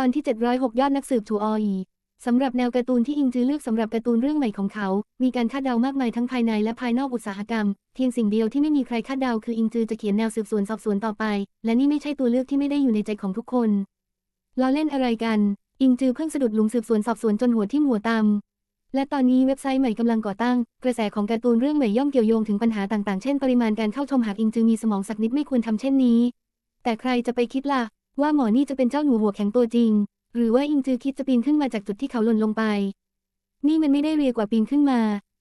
ตอนที่ 706 ยอดนักสืบทูออีสำหรับแนวการ์ตูนที่อิงจือเลือกสำหรับการ์ตูนเรื่องใหม่ของเขา มีการคาดเดามากมายทั้งภายในและภายนอกอุตสาหกรรม เพียงสิ่งเดียวที่ไม่มีใครคาดเดาคืออิงจือจะเขียนแนวสืบสวนสอบสวนต่อไป และนี่ไม่ใช่ตัวเลือกที่ไม่ได้อยู่ในใจของทุกคนล้อเล่นอะไรกัน อิงจือเพิ่งสะดุดหลุมสืบสวนสอบสวนจนหัวที่หัวตำและตอนนี้เว็บไซต์ใหม่กำลังก่อตั้ง กระแสของการ์ตูนเรื่องใหม่ย่อมเกี่ยวโยงถึงปัญหาต่างๆ เช่น ปริมาณการเข้าชมหากอิงจือมีสมองสักนิดไม่ควรทำเช่นนี้ แต่ใครจะไปคิดล่ะ ว่าหมอนี่จะเป็นเจ้าหนูหัวแข็งตัวจริง หรือว่าอิงจือคิดจะปีนขึ้นมาจากจุดที่เขาหล่นลงไป นี่มันไม่ได้เรียกว่าปีนขึ้นมา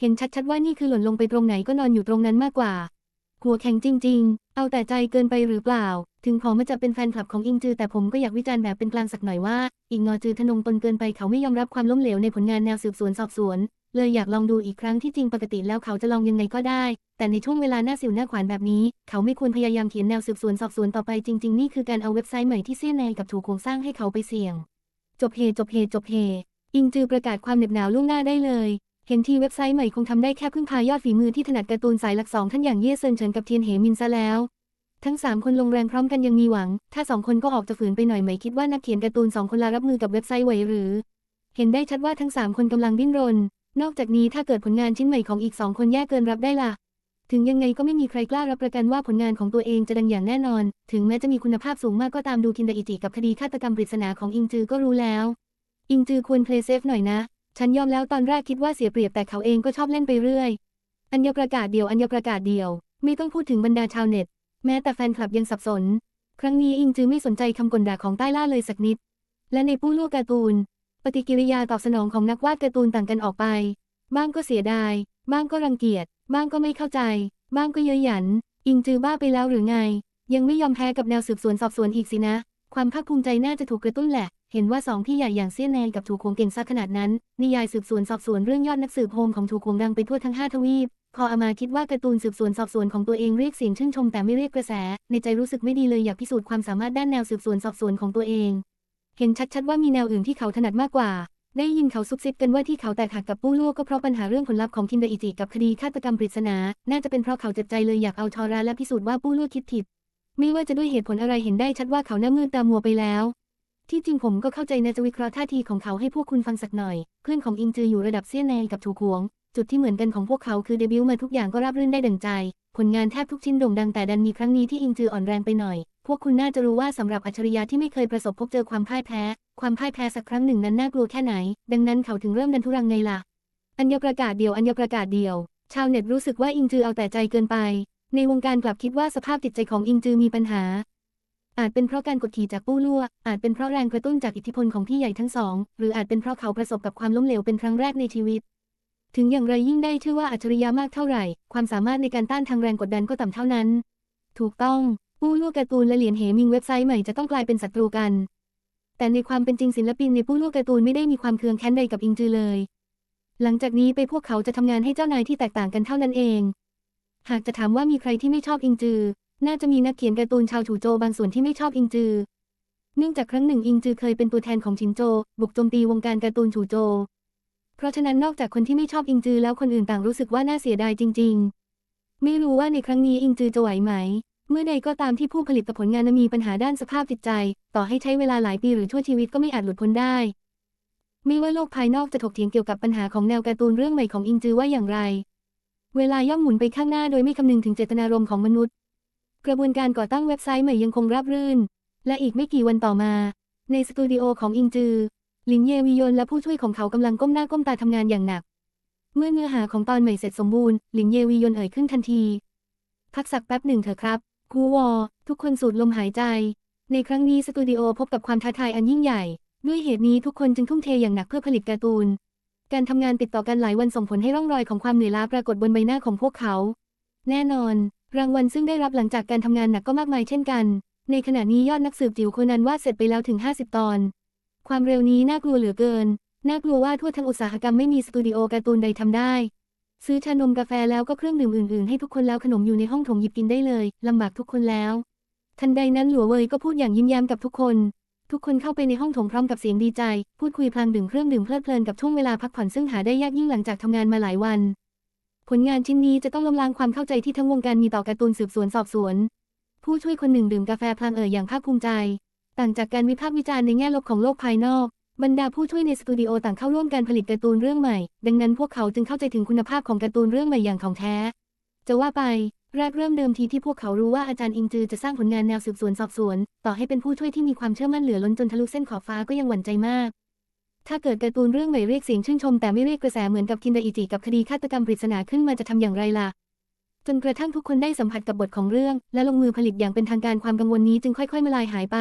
เห็นชัดๆว่านี่คือหล่นลงไปตรงไหนก็นอนอยู่ตรงนั้นมากกว่า หัวแข็งจริง ๆ เอาแต่ใจเกินไปหรือเปล่า ถึงผมมันจะเป็นแฟนคลับของอิงจือแต่ผมก็อยากวิจารณ์แบบเป็นกลางสักหน่อยว่าอิงนอจือทนงตนเกินไปเขาไม่ยอมรับความล้มเหลวในผลงานแนวสืบสวนสอบสวน เลยอยากลองดูอีกครั้งที่จริงปกติแล้วเขาจะลองยังไงก็ได้ แต่ในช่วงเวลาหน้าสิวหน้าขวานแบบนี้ เขาไม่ควรพยายามเขียนแนวสืบสวนสอบสวนต่อไปจริง ๆ นี่คือการเอาเว็บไซต์ใหม่ที่เสี้ยนแนกับถูกโครงสร้างให้เขาไปเสี่ยง จบเฮจบเฮจบเฮอิงจือประกาศความเหน็บหนาวล่วงหน้าได้เลยเห็นทีเว็บไซต์ใหม่คงทำได้แค่พึ่งพายอดฝีมือที่ถนัดการ์ตูนสายหลักสองท่านอย่างเย่เซินเฉินกับเทียนเหมินซะแล้ว ทั้งสามคนลงแรงพร้อมกันยังมีหวัง ถ้าสองคนก็ออกจะฝืนไปหน่อยไหมคิดว่านักเขียนการ์ตูนสองคนลารับมือกับเว็บไซต์ไหวหรือ เห็นได้ชัดว่าทั้งสามคนกำลังดิ้นรน นอกจากนี้ถ้าเกิดผลงานชิ้นใหม่ของอีกสองคนแย่เกินรับได้ล่ะ ถึงยังไงก็ไม่มีใครกล้ารับประกันว่าผลงานของตัวเองจะดังอย่างแน่นอน ถึงแม้จะมีคุณภาพสูงมากก็ตามดูคินดาอิจิกับคดีฆาตกรรมปริศนาของอิงจือก็รู้แล้ว อิงจือควรเพลย์เซฟหน่อยนะ ฉันยอมแล้วตอนแรกคิดว่าเสียเปรียบแต่เขาเองก็ชอบเล่นไปเรื่อย อัญญประกาศเดียวอัญญประกาศเดียว ไม่ต้องพูดถึงบรรดาชาวเน็ต แม้แต่แฟนคลับยังสับสน ครั้งนี้อิงจือไม่สนใจคำกลด่าของใต้ล่าเลยสักนิด และในผู้ลวกการ์ตูน ฏิกิริยาตอบสนองของนักวาดการ์ตูนต่างกันออกไป บ้างก็เสียดาย บ้างก็รังเกียจ บ้างก็ไม่เข้าใจ บ้างก็เย้ยหยัน อิงจือบ้าไปแล้วหรือไง ยังไม่ยอมแพ้กับแนวสืบสวนสอบสวนอีกสินะ ความภาคภูมิใจน่าจะถูกกระตุ้นแหละ เห็นว่าสองพี่ใหญ่อย่างเซี่ยนแนนกับถูกคงเก่งซะขนาดนั้น นิยายสืบสวนสอบสวนเรื่องยอดนักสืบโฮมของถูกคงดังไปทั่วทั้งห้าทวีปพออามาคิดว่าการ์ตูนสืบสวนสอบสวนของตัวเองเรียกเสียงชื่นชมแต่ไม่เรียกกระแส ในใจรู้สึกไม่ดีเลยอยากพิสูจน์ความสามารถด้านแนวสืบสวนสอบสวนของตัวเอง เห็นชัดๆว่ามีแนวอื่นที่เขาถนัดมากกว่า ได้ยินเขาซุบซิบกันว่าที่เขาแตกหักกับปู้ลั่ก็เพราะปัญหาเรื่องผลลัพธ์ของคินดาอิจิกับคดีฆาตกรรมปริศนา น่าจะเป็นเพราะเขาเจ็บใจเลยอยากเอาทอราและพิสูจน์ว่าปู้ลั่คิดผิด ไม่ว่าจะด้วยเหตุผลอะไรเห็นได้ชัดว่าเขาหน้ามืดตามัวไปแล้ว ที่จริงผมก็เข้าใจนะจะวิเคราะห์ท่าทีของเขาให้พวกคุณฟังสักหน่อย เพื่อนของอิงจืออยู่ระดับเซียนแนกับถูกหวง จุดที่เหมือนกันของพวกเขาคือเดบิวต์มาทุกอย่างก็ราบรื่นได้ดั่งใจ ผลงานแทบทุกชิ้นโด่งดังแต่ดันมีครั้งนี้ที่อิงจืออ่อนแรงไปหน่อย พวกคุณน่าจะรู้ว่าสำหรับอัจฉริยะที่ไม่เคยประสบพบเจอความพ่ายแพ้ ความพ่ายแพ้สักครั้งหนึ่งนั้นน่ากลัวแค่ไหน ดังนั้นเขาถึงเริ่มดันทุรังไงล่ะ อัญญประกาศเดียวอัญญประกาศเดียว ชาวเน็ตรู้สึกว่าอิงจือเอาแต่ใจเกินไป ในวงการกลับคิดว่าสภาพจิตใจของอิงจือมีปัญหา อาจเป็นเพราะการกดขี่จากปู้ลั่ว อาจเป็นเพราะแรงกระตุ้นจากอิทธิพลของพี่ใหญ่ทั้งสอง หรืออาจเป็นเพราะเขาประสบกับความล้มเหลวเป็นครั้งแรกในชีวิต ถึงอย่างไรยิ่งได้ชื่อว่าอัจฉริยะมากเท่าไหร่ ความสามารถในการต้านทางแรงกดดันก็ต่ำเท่านั้น ถูกต้อง ปู้ลั่การ์ตูนและเหรียญเหมิงเว็บไซต์ใหม่จะต้องกลายเป็นศัตรูกัน แต่ในความเป็นจริงศิลปินในปู้ลั่การ์ตูนไม่ได้มีความเคืองแค้นใดกับอิงจือเลย หลังจากนี้ไปพวกเขาจะทำงานให้เจ้านายที่แตกต่างกันเท่านั้นเอง หากจะถามว่ามีใครที่ไม่ชอบอิงจือ น่าจะมีนักเขียนการ์ตูนชาวฉูโจบางส่วนที่ไม่ชอบอิงจือ เนื่องจากครั้งหนึ่งอิงจือเคยเป็นตัวแทนของชินโจ บุกโจมตีวงการการ์ตูนฉูโจ เพราะฉะนั้นนอกจากคนที่ไม่ชอบอิงจือแล้วคนอื่นต่างรู้สึกว่าน่าเสียดายจริง ๆ ไม่รู้ว่าในครั้งนี้อิงจือจะไหวไหม เมื่อใดก็ตามที่ผู้ผลิตผลงานมีปัญหาด้านสภาพจิตใจ ต่อให้ใช้เวลาหลายปีหรือชั่วชีวิตก็ไม่อาจหลุดพ้นได้ ไม่ว่าโลกภายนอกจะถกเถียงเกี่ยวกับปัญหาของแนวการ์ตูนเรื่องใหม่ของอิงจือว่าอย่างไร เวลาย่อมหมุนไปข้างหน้าโดยไม่คำนึงถึงเจตนารมณ์ของมนุษย์ กระบวนการก่อตั้งเว็บไซต์ใหม่ยังคงราบรื่น และอีกไม่กี่วันต่อมา ในสตูดิโอของอิงจือหลินเยวิยนและผู้ช่วยของเขากำลังก้มหน้าก้มตาทำงานอย่างหนัก เมื่อเนื้อหาของตอนใหม่เสร็จสมบูรณ์หลินเยวิยนเอ่ยขึ้นทันทีพักสักแป๊บหนึ่งเถอะครับ คูวอ ทุกคนสูดลมหายใจ ในครั้งนี้สตูดิโอพบกับความท้าทายอันยิ่งใหญ่ ด้วยเหตุนี้ทุกคนจึงทุ่มเทอย่างหนักเพื่อผลิตการ์ตูน การทำงานติดต่อกันหลายวันส่งผลให้ร่องรอยของความเหนื่อยล้าปรากฏบนใบหน้าของพวกเขา แน่นอน รางวัลซึ่งได้รับหลังจากการทำงานหนักก็มากมายเช่นกัน ในขณะนี้ยอดนักสืบจิ๋วโคนันวาดเสร็จไปแล้วถึง 50 ตอน ความเร็วนี้น่ากลัวเหลือเกิน น่ากลัวว่าทั่วทั้งอุตสาหกรรมไม่มีสตูดิโอการ์ตูนใดทำได้ ซื้อชานมกาแฟแล้วก็เครื่องดื่มอื่นๆ ให้ทุกคนแล้วขนมอยู่ในห้องถงหยิบกินได้เลยลำบากทุกคนแล้ว ทันใดนั้นหลัวเวยก็พูดอย่างยิ้มแย้มกับทุกคน ทุกคนเข้าไปในห้องถงพร้อมกับเสียงดีใจ พูดคุยพลางดื่มเครื่องดื่มเพลิดเพลินกับช่วงเวลาพักผ่อนซึ่งหาได้ยากยิ่งหลังจากทำงานมาหลายวัน ผลงานชิ้นนี้จะต้องล้มล้างความเข้าใจที่ทั้งวงการมีต่อการ์ตูนสืบสวนสอบสวน ผู้ช่วยคนหนึ่งดื่มกาแฟพลางเอ่ยอย่างภาคภูมิใจ ต่างจากการวิพากษ์วิจารณ์ในแง่ลบของโลกภายนอก บรรดาผู้ช่วยในสตูดิโอต่างเข้าร่วมการผลิตการ์ตูนเรื่องใหม่ ดังนั้นพวกเขาจึงเข้าใจถึงคุณภาพของการ์ตูนเรื่องใหม่อย่างของแท้ จะว่าไปแรกเริ่มเดิมทีที่พวกเขารู้ว่าอาจารย์อิงจือจะสร้างผลงานแนวสืบสวนสอบสวน ต่อให้เป็นผู้ช่วยที่มีความเชื่อมั่นเหลือล้นจนทะลุเส้นขอบฟ้าก็ยังหวั่นใจมาก ถ้าเกิดการ์ตูนเรื่องใหม่เรียกเสียงชื่นชมแต่ไม่เรียกกระแสเหมือนกับคินดาอิจิกับคดีฆาตกรรมปริศนาขึ้นมาจะทำอย่างไรล่ะจนกระทั่งทุกคนได้สัมผัสกับบทของเรื่อง และลงมือผลิตอย่างเป็นทางการความกังวลนี้จึงค่อย ๆมาลายหายไป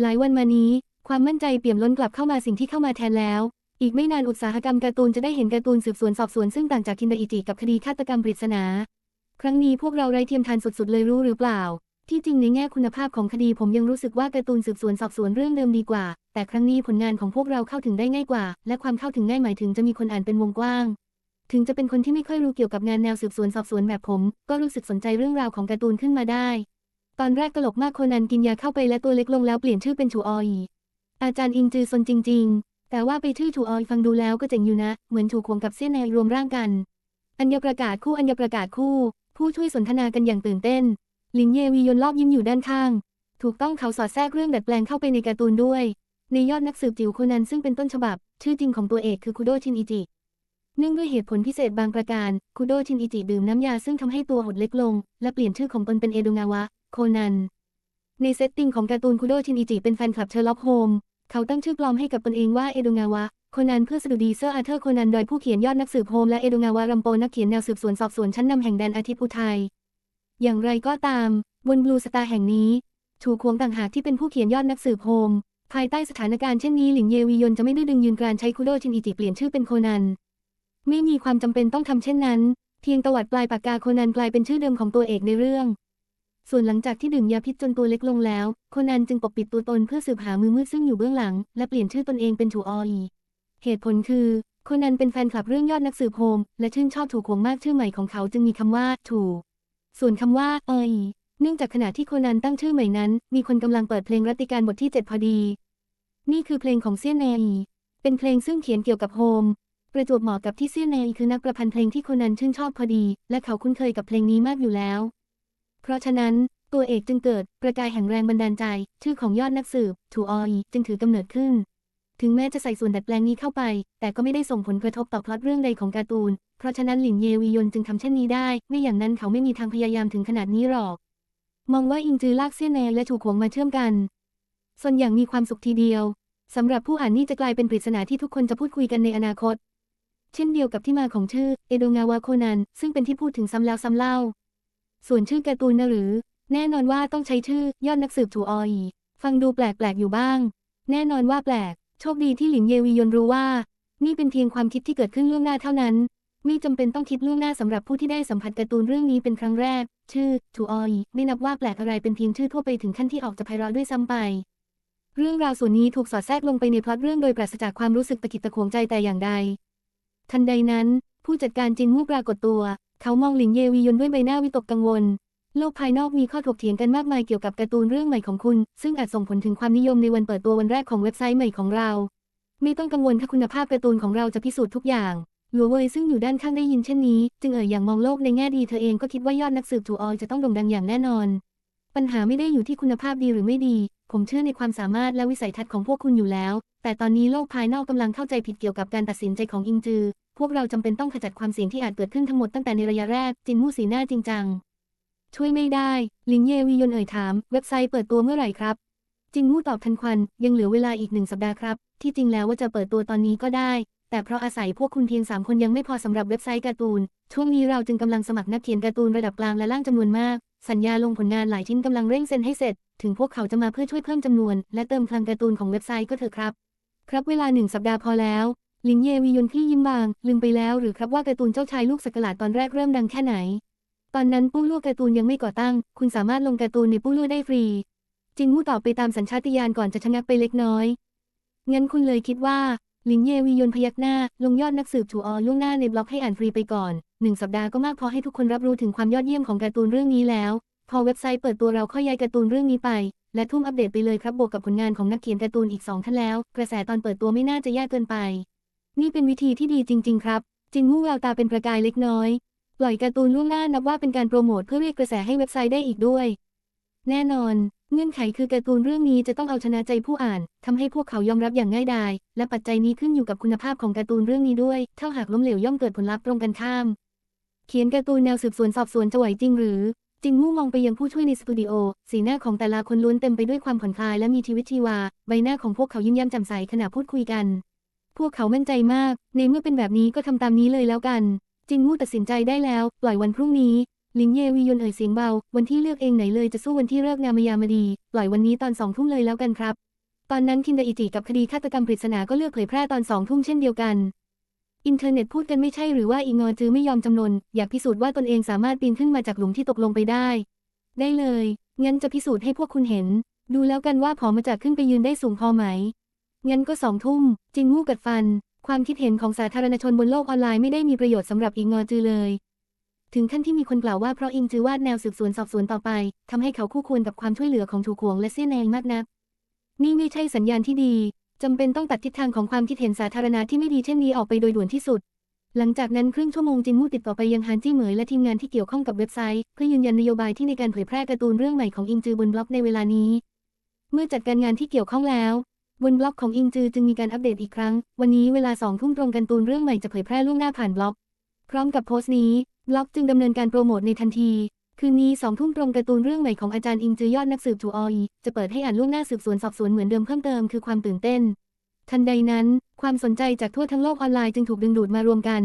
หลายวันมานี้ ความมั่นใจเปี่ยมล้นกลับเข้ามาสิ่งที่เข้ามาแทนแล้ว อีกไม่นานอุตสาหกรรมการ์ตูนจะได้เห็นการ์ตูนสืบสวนสอบสวนซึ่งต่างจากคินดาอิจิกับคดีฆาตกรรมปริศนา ครั้งนี้พวกเราไร้เทียมทานสุดๆเลยรู้หรือเปล่า ที่จริงในแง่คุณภาพของคดีผมยังรู้สึกว่าการ์ตูนสืบสวนสอบสวนเรื่องเดิมดีกว่า แต่ครั้งนี้ผลงานของพวกเราเข้าถึงได้ง่ายกว่า และความเข้าถึงง่ายหมายถึงจะมีคนอ่านเป็นวงกว้างถึงจะเป็นคนที่ไม่ค่อยรู้เกี่ยวกับงานแนวสืบสวนสอบสวนแบบผม ก็รู้สึกสนใจเรื่องราวของการ์ตูนขึ้นมาได้ ตอนแรกตลกมากโคนันกินยาเข้าไปและตัวเล็กลงแล้วเปลี่ยนชื่อเป็นชูออย อาจารย์อิงจือซนจริง ๆ แต่ว่าไปชื่อชูออยฟังดูแล้วก็เจ๋งอยู่นะ เหมือนถูกขวงกับเส้นในรวมร่างกัน อัญญประกาศคู่อัญญประกาศคู่ ผู้ช่วยสนทนากันอย่างตื่นเต้น ลินเยวียนรอบยิ้มอยู่ด้านข้าง ถูกต้องเขาสอดแทรกเรื่องดัดแปลงเข้าไปในการ์ตูนด้วย ในยอดนักสืบจิ๋วโคนันซึ่งเป็นต้นฉบับ ชื่อจริงของตัวเอกคือคุโดชินอิจิเนื่องด้วยเหตุผลพิเศษบางประการ คุโดชินอิจิดื่มน้ำยาซึ่งทำให้ตัวหดเล็กลง และเปลี่ยนชื่อของตนเป็นเอโดงาวะ โคนัน ในเซตติ้งของการ์ตูนคุโดชินอิจิเป็นแฟนคลับเชอร์ล็อกโฮม เขาตั้งชื่อปลอมให้กับตนเองว่าเอโดงาวะโคนันเพื่อสดุดีเซอร์อาเธอร์โคนันโดยผู้เขียนยอดนักสืบโฮมและเอโดงาวะรัมโปนักเขียนแนวสืบสวนสอบสวนชั้นนำแห่งแดนอาทิตย์อุทัยอย่างไรก็ตาม บนบลูสตาร์แห่งนี้ ถูกขวงต่างหากที่เป็นผู้เขียนยอดนักสืบโฮมภายใต้สถานการณ์เช่นนี้หลิงเยวียนจะไม่ดื้อดึงยืนกรานใช้คุโดชินอิจิเปลี่ยนชื่อเป็นโคนัน ไม่มีความจำเป็นต้องทำเช่นนั้น เพียงตวัดปลายปากกาโคนันกลายเป็นชื่อเดิมของตัวเอกในเรื่อง ส่วนหลังจากที่ดื่มยาพิษจนตัวเล็กลงแล้ว โคนันจึงปกปิดตัวตนเพื่อสืบหามือมืดซึ่งอยู่เบื้องหลัง และเปลี่ยนชื่อตนเองเป็นถูออี เหตุผลคือ โคนันเป็นแฟนคลับเรื่องยอดนักสืบโฮม และชื่นชอบถูกขวงมากชื่อใหม่ของเขาจึงมีคำว่าถูส่วนคำว่าเอยเนื่องจากขณะที่โคนันตั้งชื่อใหม่นั้น มีคนกำลังเปิดเพลงรัติการบทที่ 7 พอดี นี่คือเพลงของเซียนเนยเป็นเพลงซึ่งเขียนเกี่ยวกับโฮม ประจวบเหมาะกับที่เซียนเนยคือนักประพันธ์เพลงที่โคนันชื่นชอบพอดี และเขาคุ้นเคยกับเพลงนี้มากอยู่แล้ว ราะฉะนั้น ตัวเอกจึงเกิดประกายแห่งแรงบันดาลใจ ชื่อของยอดนักสืบถูออยจึงถือกำเนิดขึ้น ถึงแม้จะใส่ส่วนดัดแปลงนี้เข้าไป แต่ก็ไม่ได้ส่งผลกระทบต่อพล็อตเรื่องใดของการ์ตูน เพราะฉะนั้นหลินเยวียนจึงทำเช่นนี้ได้ ไม่อย่างนั้นเขาไม่มีทางพยายามถึงขนาดนี้หรอก มองว่าอิงจือลากเสี้ยนแนและถูกขวงมาเชื่อมกัน ส่วนอย่างมีความสุขทีเดียวสำหรับผู้อ่านนี่จะกลายเป็นปริศนาที่ทุกคนจะพูดคุยกันในอนาคต เช่นเดียวกับที่มาของชื่อเอโดงาวะโคนันซึ่งเป็นที่พูดถึงซ้ำแล้วซ้ำเล่า ส่วนชื่อการ์ตูนนะหรือ แน่นอนว่าต้องใช้ชื่อยอดนักสืบถูออย ฟังดูแปลกๆอยู่บ้าง แน่นอนว่าแปลก โชคดีที่หลินเยวียนรู้ว่า นี่เป็นเพียงความคิดที่เกิดขึ้นล่วงหน้าเท่านั้น ไม่จำเป็นต้องคิดล่วงหน้าสำหรับผู้ที่ได้สัมผัสการ์ตูนเรื่องนี้เป็นครั้งแรก ชื่อถูออย ไม่นับว่าแปลกอะไรเป็นเพียงชื่อทั่วไปถึงขั้นที่ออกจะไพเราะด้วยซ้ำไป เรื่องราวส่วนนี้ถูกสอดแทรกลงไปในพล็อตเรื่องโดยปราศจากความรู้สึกตะกิดตะขวงใจแต่อย่างใด ทันใดนั้น ผู้จัดการจินมูปรากฏตัว เขามองหลินเยวียนด้วยใบหน้าวิตกกังวล โลกภายนอกมีข้อถกเถียงกันมากมายเกี่ยวกับการ์ตูนเรื่องใหม่ของคุณ ซึ่งอาจส่งผลถึงความนิยมในวันเปิดตัววันแรกของเว็บไซต์ใหม่ของเรา ไม่ต้องกังวลถ้าคุณภาพการ์ตูนของเราจะพิสูจน์ทุกอย่างหลัวเวยซึ่งอยู่ด้านข้างได้ยินเช่นนี้ จึงเอ่ยอย่างมองโลกในแง่ดีเธอเองก็คิดว่ายอดนักสืบถูออยจะต้องโด่งดังอย่างแน่นอน ปัญหาไม่ได้อยู่ที่คุณภาพดีหรือไม่ดี ผมเชื่อในความสามารถและวิสัยทัศน์ของพวกคุณอยู่แล้ว แต่ตอนนี้โลกภายนอกกำลังเข้าใจผิดเกี่ยวกับการตัดสินใจของอิงจือ พวกเราจำเป็นต้องขจัดความเสี่ยงที่อาจเกิดขึ้นทั้งหมดตั้งแต่ในระยะแรก จินมู่สีหน้าจริงจัง ช่วยไม่ได้ ลิงเยวียนเอ่ยถาม เว็บไซต์เปิดตัวเมื่อไหร่ครับ จินมู่ตอบทันควัน ยังเหลือเวลาอีกหนึ่งสัปดาห์ครับ ที่จริงแล้วว่าจะเปิดตัวตอนนี้ก็ได้ แต่เพราะอาศัยพวกคุณเพียงสามคนยังไม่พอสำหรับเว็บไซต์การ์ตูน ช่วงนี้เราจึงกำลังสมัครนักเขียนการ์ตูนระดับกลางและล่างจำนวนมาก สัญญาลงผลงานหลายชิ้นกำลังเร่งเซ็นให้เสร็จ ถึงพวกเขาจะมาเพื่อช่วยเพิ่มจำนวน และเติมพลังการ์ตูนของเว็บไซต์ก็เถอะครับ ครับเวลาหนึ่งสัปดาห์พอแล้ว ลินเยวียนพี่ยิ้มบาง ลืมไปแล้วหรือครับว่าการ์ตูนเจ้าชายลูกสกหลาดตอนแรกเริ่มดังแค่ไหน ตอนนั้นปู้ลู่การ์ตูนยังไม่ก่อตั้ง คุณสามารถลงการ์ตูนในปู้ลู่ได้ฟรี จินมู่ตอบไปตามสัญชาตญาณก่อนจะชะงักไปเล็กน้อย งั้นคุณเลยคิดว่าลินเยวียนพยักหน้า ลงยอดนักสืบถูออล่วงหน้าในบล็อกให้อ่านฟรีไปก่อน หนึ่งสัปดาห์ก็มากพอให้ทุกคนรับรู้ถึงความยอดเยี่ยมของการ์ตูนเรื่องนี้แล้ว พอเว็บไซต์เปิดตัวเราค่อยย้ายการ์ตูนเรื่องนี้ไป และทุ่มอัปเดตไปเลยครับบวกกับผลงานของนักเขียนการ์ตูนอีกสองท่านแล้ว กระแสตอนเปิดตัวไม่น่าจะยากเกินไป นี่เป็นวิธีที่ดีจริง ๆ ครับจินมู่แววตาเป็นประกายเล็กน้อย ปล่อยการ์ตูนล่วงหน้านับว่าเป็นการโปรโมทเพื่อเรียกกระแสให้เว็บไซต์ได้อีกด้วย แน่นอน เงื่อนไขคือการ์ตูนเรื่องนี้จะต้องเอาชนะใจผู้อ่านทำให้พวกเขายอมรับอย่างง่ายดาย และปัจจัยนี้ขึ้นอยู่กับคุณภาพของการ์ตูนเรื่องนี้ด้วย ถ้าหากล้มเหลวย่อมเกิดผลลัพธ์ตรงกันข้าม เขียนการ์ตูนแนวสืบสวนสอบสวนจะไหวจริงหรือ จิงมู่มองไปยังผู้ช่วยในสตูดิโอ สีหน้าของแต่ละคนล้วนเต็มไปด้วยความผ่อนคลายและมีชีวิตชีวา ใบหน้าของพวกเขายิ้มแย้มแจ่มใสขณะพูดคุยกัน พวกเขามั่นใจมาก ในเมื่อเป็นแบบนี้ก็ทำตามนี้เลยแล้วกัน จิงมู่ตัดสินใจได้แล้ว ปล่อยวันพรุ่งนี้ลินเยวียนเอ่ยเสียงเบา วันที่เลือกเองไหนเลยจะสู้วันที่เลิกงามยามดี ปล่อยวันนี้ตอนสองทุ่มเลยแล้วกันครับ ตอนนั้นคินดาอิจิกับคดีฆาตกรรมปริศนาก็เลือกเผยแพร่ตอนสองทุ่มเช่นเดียวกัน อินเทอร์เน็ตพูดกันไม่ใช่หรือว่าอีงอจือไม่ยอมจำนน อยากพิสูจน์ว่าตนเองสามารถปีนขึ้นมาจากหลุมที่ตกลงไปได้ ได้เลย งั้นจะพิสูจน์ให้พวกคุณเห็น ดูแล้วกันว่าผอมาจากขึ้นไปยืนได้สูงพอไหม งั้นก็สองทุ่ม จิงมู่กัดฟัน ความคิดเห็นของสาธารณชนบนโลกออนไลน์ไม่ได้มีประโยชน์สำหรับอีงอจือเลย ถึงขั้นที่มีคนกล่าวว่าเพราะอิงจือวาดแนวสืบสวนสอบสวนต่อไปทำให้เขาคู่ควรกับความช่วยเหลือของถูกหวงและเซี่ยนแนงมากนัก นี่ไม่ใช่สัญญาณที่ดี จำเป็นต้องตัดทิศทางของความคิดเห็นสาธารณะที่ไม่ดีเช่นนี้ออกไปโดยด่วนที่สุด หลังจากนั้นครึ่งชั่วโมงจินมู่ติดต่อไปยังฮานจี้เหมยและทีมงานที่เกี่ยวข้องกับเว็บไซต์ เพื่อยืนยันนโยบายที่ในการเผยแพร่การ์ตูนเรื่องใหม่ของอิงจือบนบล็อกในเวลานี้ เมื่อจัดการงานที่เกี่ยวข้องแล้ว บนบล็อกของอิงจือจึงมีการอัปเดตอีกครั้ง วันนี้เวลาสองทุ่มตรงการ์ตูนเรื่องใหม่จะเผยแพร่ล่วงหน้าผ่านบล็อก พร้อมกับโพสต์นี้บล็อกจึงดำเนินการโปรโมทในทันที คืนนี้สองทุ่มตรงการ์ตูนเรื่องใหม่ของอาจารย์อิงจือยอดนักสืบจูออยจะเปิดให้อ่านล่วงหน้าสืบสวนสอบสวนเหมือนเดิมเพิ่มเติมคือความตื่นเต้น ทันใดนั้น ความสนใจจากทั่วทั้งโลกออนไลน์จึงถูกดึงดูดมารวมกัน